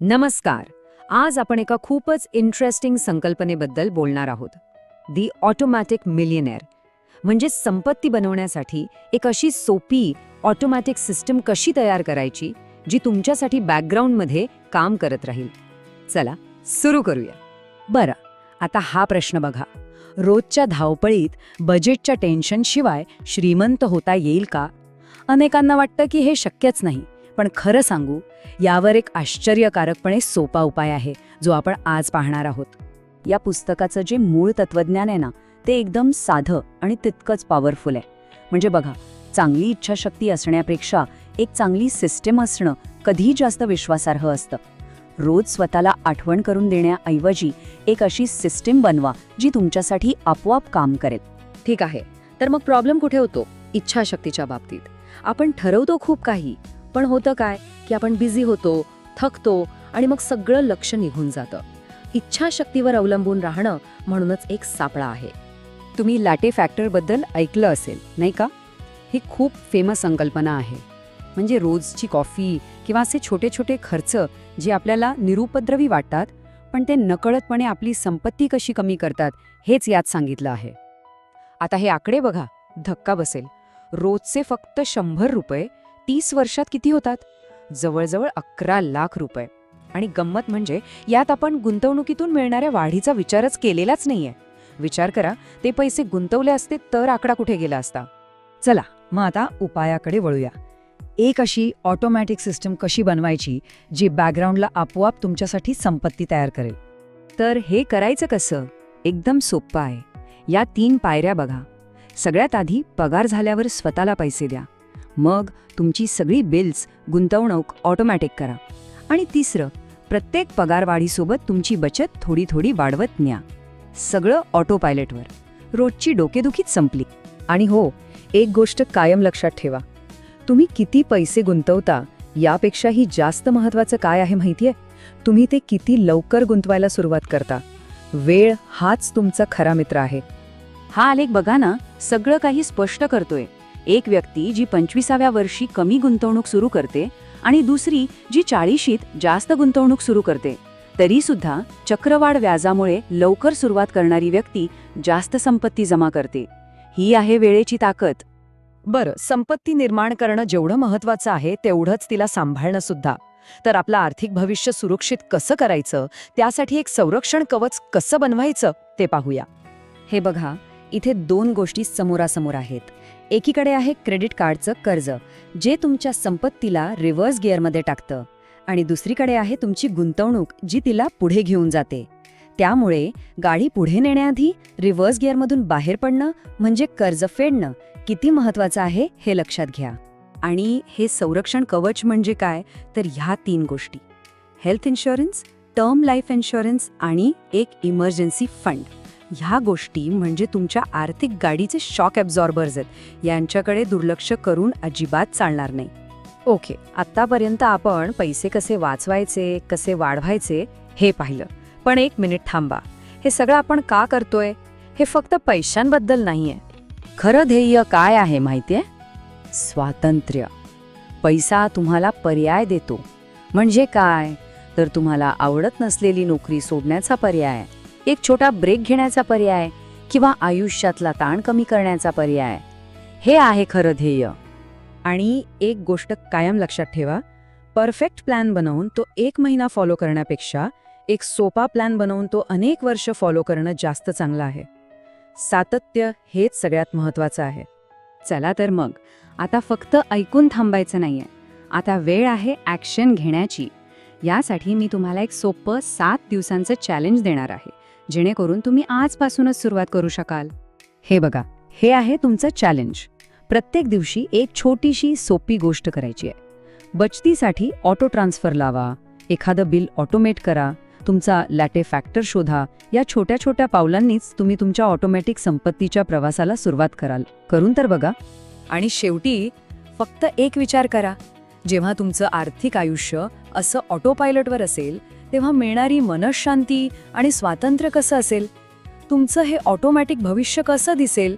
नमस्कार. आज आपण एका खूपच इंटरेस्टिंग संकल्पनेबद्दल बोलणार आहोत. दी ऑटोमॅटिक मिलियनेअर म्हणजे संपत्ती बनवण्यासाठी एक अशी सोपी ऑटोमॅटिक सिस्टम कशी तयार करायची जी तुमच्यासाठी बॅकग्राऊंडमध्ये काम करत राहील. चला सुरू करूया. बरं आता हा प्रश्न बघा. रोजच्या धावपळीत बजेटच्या टेन्शनशिवाय श्रीमंत होता येईल का? अनेकांना वाटतं की हे शक्यच नाही. पण खरं सांगू यावर एक आश्चर्यकारकपणे सोपा उपाय आहे जो आपण आज पाहणार आहोत. या पुस्तकाचं जे मूळ तत्वज्ञान आहे ना ते एकदम साधं आणि तितकंच पॉवरफुल आहे. म्हणजे बघा चांगली इच्छाशक्ती असण्यापेक्षा एक चांगली सिस्टीम असणं कधी जास्त विश्वासार्ह असतं. रोज स्वतःला आठवण करून देण्याऐवजी एक अशी सिस्टीम बनवा जी तुमच्यासाठी आपोआप काम करेल. ठीक आहे तर मग प्रॉब्लेम कुठे होतो? इच्छाशक्तीच्या बाबतीत. आपण ठरवतो खूप काही पण होतं काय की आपण बिझी होतो थकतो आणि मग सगळं लक्ष निघून जातं. इच्छाशक्तीवर अवलंबून राहणं म्हणूनच एक सापळा आहे. तुम्ही लॅटे फॅक्टरबद्दल ऐकलं असेल नाही का? ही खूप फेमस संकल्पना आहे. म्हणजे रोजची कॉफी किंवा असे छोटे छोटे खर्च जे आपल्याला निरुपद्रवी वाटतात पण ते नकळतपणे आपली संपत्ती कशी कमी करतात हेच यात सांगितलं आहे. आता हे आकडे बघा धक्का बसेल. रोजचे फक्त शंभर रुपये तीस वर्षात किती होतात? जवळजवळ अकरा लाख रुपये. आणि गंमत म्हणजे यात आपण गुंतवणुकीतून मिळणाऱ्या वाढीचा विचारच केलेलाच नाहीये. विचार करा ते पैसे गुंतवले असते तर आकडा कुठे गेला असता. चला मग आता उपायाकडे वळूया. एक अशी ऑटोमॅटिक सिस्टम कशी बनवायची जी बॅकग्राऊंडला आपोआप तुमच्यासाठी संपत्ती तयार करेल. तर हे करायचं कसं? एकदम सोपं आहे. या तीन पायऱ्या बघा. सगळ्यात आधी पगार झाल्यावर स्वतःला पैसे द्या. मग तुमची सगळी बिल्स गुंतवणूक ऑटोमॅटिक करा. आणि तिसरं प्रत्येक पगारवाढीसोबत तुमची बचत थोडी थोडी वाढवत न्या. सगळं ऑटो पायलटवर रोजची डोकेदुखीच संपली. आणि हो एक गोष्ट कायम लक्षात ठेवा. तुम्ही किती पैसे गुंतवता यापेक्षाही जास्त महत्वाचं काय आहे माहितीये? तुम्ही ते किती लवकर गुंतवायला सुरुवात करता. वेळ हाच तुमचा खरा मित्र आहे. हा आलेख बघा ना सगळं काही स्पष्ट करतोय. एक व्यक्ती जी पंचवीसाव्या वर्षी कमी गुंतवणूक सुरू करते आणि दुसरी जी चाळीशीत जास्त गुंतवणूक सुरू करते. तरी सुद्धा चक्रवाढ व्याजामुळे लवकर सुरुवात करणारी व्यक्ती जास्त संपत्ती जमा करते. ही आहे वेळेची ताकद. बरं संपत्ती निर्माण करणं जेवढं महत्वाचं आहे तेवढंच तिला सांभाळणं सुद्धा. तर आपलं आर्थिक भविष्य सुरक्षित कसं करायचं त्यासाठी एक संरक्षण कवच कसं बनवायचं ते पाहूया. हे बघा इथे दोन गोष्टी समोरासमोर आहेत. एकीकडे आहे क्रेडिट कार्डचं कर्ज जे तुमच्या संपत्तीला रिव्हर्स गिअरमध्ये टाकतं. आणि दुसरीकडे आहे तुमची गुंतवणूक जी तिला पुढे घेऊन जाते. त्यामुळे गाडी पुढे नेण्याआधी रिव्हर्स गिअरमधून बाहेर पडणं म्हणजे कर्ज फेडणं किती महत्त्वाचं आहे हे लक्षात घ्या. आणि हे संरक्षण कवच म्हणजे काय? तर ह्या तीन गोष्टी. Health insurance term life insurance आणि एक इमर्जन्सी फंड. ह्या गोष्टी म्हणजे तुमच्या आर्थिक गाडीचे शॉक ॲब्झॉर्बर्स आहेत. यांच्याकडे दुर्लक्ष करून अजिबात चालणार नाही. ओके आत्तापर्यंत आपण पैसे कसे वाचवायचे कसे वाढवायचे हे पाहिलं. पण एक मिनिट थांबा. हे सगळं आपण का करतोय? हे फक्त पैशांबद्दल नाहीये. खरं ध्येय काय आहे माहितीये? स्वातंत्र्य. पैसा तुम्हाला पर्याय देतो. म्हणजे काय? तर तुम्हाला आवडत नसलेली नोकरी सोडण्याचा पर्याय. एक छोटा ब्रेक घेण्याचा पर्याय किंवा आयुष्यातला ताण कमी करण्याचा पर्याय. हे आहे खरं ध्येय. आणि एक गोष्ट कायम लक्षात ठेवा परफेक्ट प्लॅन बनवून तो एक महिना फॉलो करण्यापेक्षा एक सोपा प्लॅन बनवून तो अनेक वर्ष फॉलो करणं जास्त चांगलं आहे. सातत्य हेच सगळ्यात महत्त्वाचं आहे. चला तर मग आता फक्त ऐकून थांबायचं नाहीये. आता वेळ आहे ॲक्शन घेण्याची. यासाठी मी तुम्हाला एक सोपं सात दिवसांचं चॅलेंज देणार आहे. जेणेकरून तुम्ही आजपासूनच सुरुवात करू शकाल. हे बघा हे आहे तुमचं चॅलेंज प्रत्येक दिवशी एक छोटीशी सोपी गोष्ट करायची आहे. बचतीसाठी ऑटो ट्रान्सफर लावा एखादं बिल ऑटोमेट करा तुमचा लॅटे फॅक्टर शोधा या छोट्या छोट्या पावलांनीच तुम्ही तुमच्या ऑटोमॅटिक संपत्तीच्या प्रवासाला सुरुवात कराल. करून तर बघा. आणि शेवटी फक्त एक विचार करा. जेव्हा तुमचं आर्थिक आयुष्य असं ऑटो पायलटवर असेल तेव्हा मिळणारी मनशांती आणि स्वातंत्र्य कसं असेल? तुमचं हे ऑटोमॅटिक भविष्य कसं दिसेल?